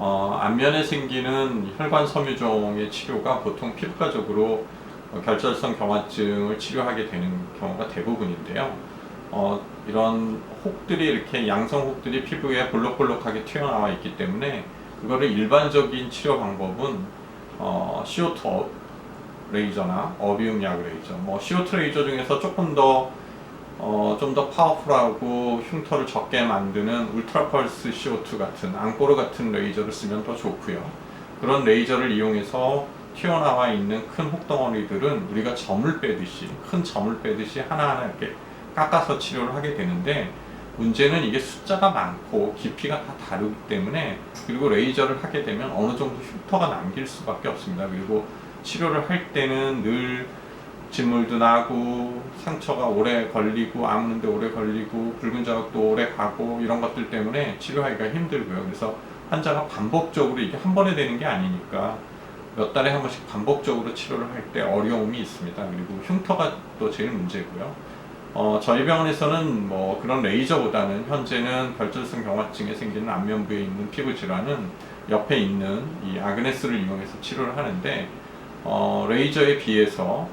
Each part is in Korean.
어, 안면에 생기는 혈관 섬유종의 치료가 보통 피부과적으로 어, 결절성 경화증을 치료하게 되는 경우가 대부분인데요. 어, 이런 혹들이 이렇게 양성 혹들이 피부에 볼록볼록하게 튀어나와 있기 때문에 그거를 일반적인 치료 방법은 어, CO2 레이저나 어비움 약 레이저, 뭐 CO2 레이저 중에서 조금 더 어, 좀 더 파워풀하고 흉터를 적게 만드는 울트라 펄스 CO2 같은 앙꼬르 같은 레이저를 쓰면 더 좋고요. 그런 레이저를 이용해서 튀어나와 있는 큰 혹덩어리들은 우리가 점을 빼듯이 큰 점을 빼듯이 하나하나 이렇게 깎아서 치료를 하게 되는데 문제는 이게 숫자가 많고 깊이가 다 다르기 때문에 그리고 레이저를 하게 되면 어느 정도 흉터가 남길 수밖에 없습니다. 그리고 치료를 할 때는 늘 진물도 나고 상처가 오래 걸리고 아무는데 오래 걸리고 붉은 자국도 오래 가고 이런 것들 때문에 치료하기가 힘들고요. 그래서 환자가 반복적으로 이게 한 번에 되는 게 아니니까 몇 달에 한 번씩 반복적으로 치료를 할 때 어려움이 있습니다. 그리고 흉터가 또 제일 문제고요. 어, 저희 병원에서는 뭐 그런 레이저보다는 현재는 결절성 경화증에 생기는 안면부에 있는 피부 질환은 옆에 있는 이 아그네스를 이용해서 치료를 하는데 어, 레이저에 비해서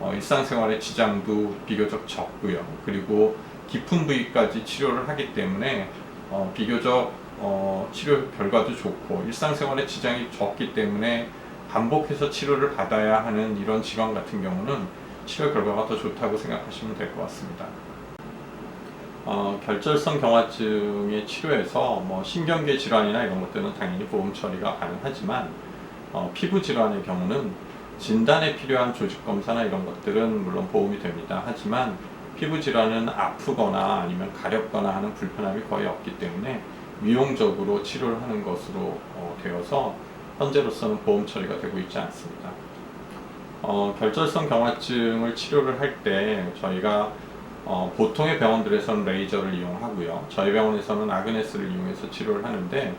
어, 일상생활의 지장도 비교적 적고요. 그리고 깊은 부위까지 치료를 하기 때문에 어, 비교적 어, 치료 결과도 좋고 일상생활의 지장이 적기 때문에 반복해서 치료를 받아야 하는 이런 질환 같은 경우는 치료 결과가 더 좋다고 생각하시면 될 것 같습니다. 어, 결절성 경화증의 치료에서 뭐 신경계 질환이나 이런 것들은 당연히 보험 처리가 가능하지만 어, 피부 질환의 경우는 진단에 필요한 조직 검사나 이런 것들은 물론 보험이 됩니다. 하지만 피부 질환은 아프거나 아니면 가렵거나 하는 불편함이 거의 없기 때문에 미용적으로 치료를 하는 것으로 어, 되어서 현재로서는 보험 처리가 되고 있지 않습니다. 어, 결절성 경화증을 치료를 할 때 저희가 어, 보통의 병원들에서는 레이저를 이용하고요. 저희 병원에서는 아그네스를 이용해서 치료를 하는데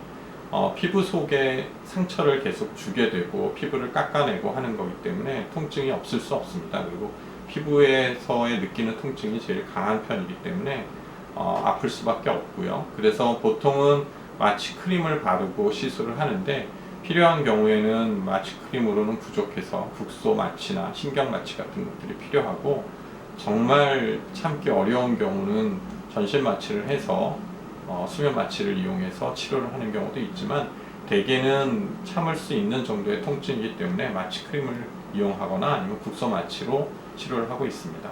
어, 피부 속에 상처를 계속 주게 되고 피부를 깎아내고 하는 거기 때문에 통증이 없을 수 없습니다. 그리고 피부에서의 느끼는 통증이 제일 강한 편이기 때문에 어, 아플 수밖에 없고요. 그래서 보통은 마취 크림을 바르고 시술을 하는데 필요한 경우에는 마취 크림으로는 부족해서 국소 마취나 신경 마취 같은 것들이 필요하고 정말 참기 어려운 경우는 전신 마취를 해서 어, 수면 마취를 이용해서 치료를 하는 경우도 있지만 대개는 참을 수 있는 정도의 통증이기 때문에 마취 크림을 이용하거나 아니면 국소 마취로 치료를 하고 있습니다.